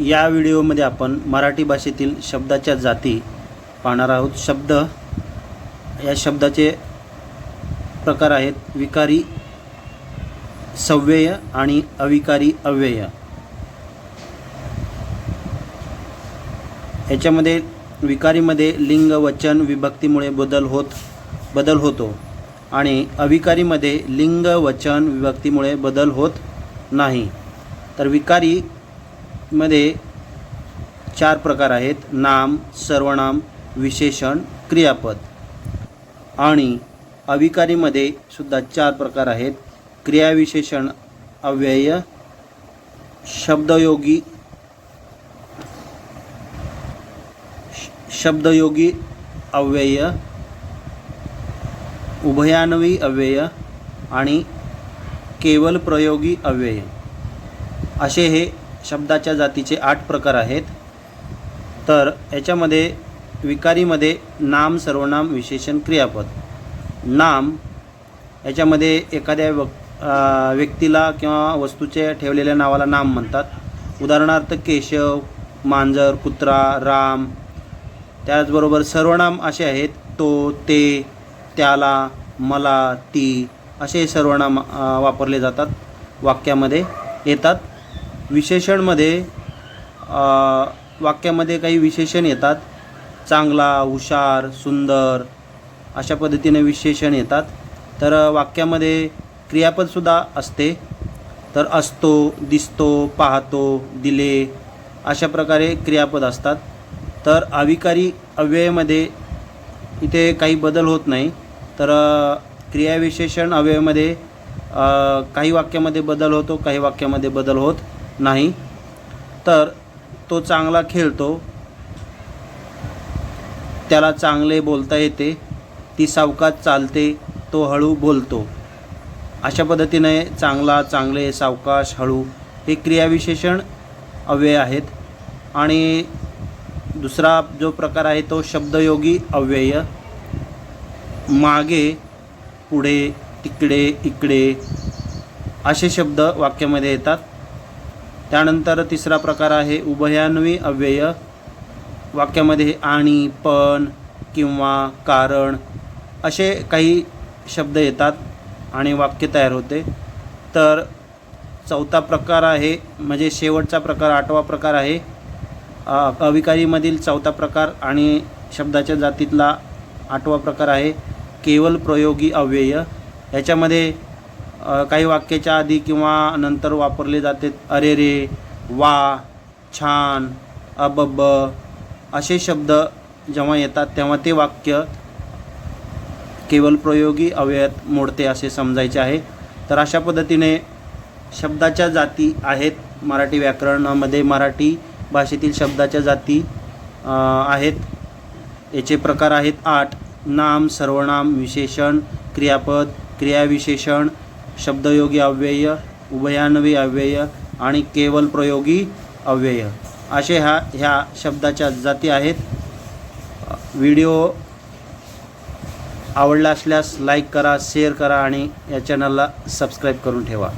या व्हिडिओमध्ये आपण मराठी भाषेतील शब्दाच्या जाती पाहणार आहोत. शब्द या शब्दाचे प्रकार आहेत विकारी सव्यय आणि अविकारी अव्यय. याच्यामध्ये विकारीमध्ये लिंग वचन विभक्तीमुळे बदल होत बदल होतो. आणि अविकारीमध्ये लिंग वचन विभक्तीमुळे बदल होत नाही. तर विकारी मध्ये चार प्रकार आहेत. नाम सर्वनाम विशेषण क्रियापद. आणि अविकारीमध्ये सुद्धा चार प्रकार आहेत. क्रियाविशेषण अव्यय शब्दयोगी श- शब्दयोगी अव्यय उभयान्वी अव्यय आणि केवल प्रयोगी अव्यय. असे हे शब्दाच्या जातीचे आठ प्रकार आहेत. तर याच्यामध्ये विकारीमध्ये नाम सर्वनाम विशेषण क्रियापद. नाम याच्यामध्ये एखाद्या व व्यक्तीला किंवा वस्तूचे ठेवलेल्या नावाला नाम म्हणतात. उदाहरणार्थ केशव मांजर कुत्रा राम. त्याचबरोबर सर्वनाम असे आहेत तो ते त्याला मला ती असे सर्वनाम वापरले जातात वाक्यामध्ये येतात. विशेषणमध्ये वाक्यामध्ये काही विशेषण येतात. चांगला हुशार सुंदर अशा पद्धतीने विशेषण येतात. तर वाक्यामध्ये क्रियापदसुद्धा असते. तर असतो दिसतो पाहतो दिले अशा प्रकारे क्रियापद असतात. तर अविकारी अव्ययमध्ये इथे काही बदल होत नाही. तर क्रियाविशेषण अव्ययमध्ये काही वाक्यामध्ये बदल होतो काही वाक्यामध्ये बदल होत. नाही तर तो चांगला खेळतो. त्याला चांगले बोलता येते ती सावकाश चालते तो हळू बोलतो. अशा पद्धतीने चांगला चांगले सावकाश हळू हे क्रियाविशेषण अव्यय आहेत. आणि दुसरा जो प्रकार आहे तो शब्दयोगी अव्यय. मागे पुढे तिकडे इकडे असे शब्द वाक्यामध्ये येतात. त्यानंतर तिसरा प्रकार आहे उभयान्वी अव्यय. वाक्यामध्ये आणि पण किंवा कारण असे काही शब्द येतात आणि वाक्य तयार होते. तर चौथा प्रकार आहे म्हणजे शेवटचा प्रकार आठवा प्रकार आहे. अविकारीमधील चौथा प्रकार आणि शब्दाच्या जातीतला आठवा प्रकार आहे केवल प्रयोगी अव्यय. याच्यामध्ये काही वाक्याच्या आधी किंवा नंतर वापरले जाते अरे रे वा छान अबब असे शब्द जेव्हा येतात तेव्हा ते वाक्य केवल प्रयोगी अव्ययात मोडते असे समजायचे आहे. तर अशा पद्धतीने शब्दाच्या जाती आहेत मराठी व्याकरणामध्ये. मराठी भाषेतील शब्दाच्या जाती आहेत. याचे प्रकार आहेत आठ. नाम सर्वनाम विशेषण क्रियापद क्रियाविशेषण शब्दयोगी अव्यय उभयान्वी अव्यय आणि केवल प्रयोगी अव्यय. असे ह्या ह्या शब्दाच्या जाती आहेत. व्हिडिओ आवडला असल्यास लाईक करा शेअर करा आणि या चॅनलला सबस्क्राईब करून ठेवा.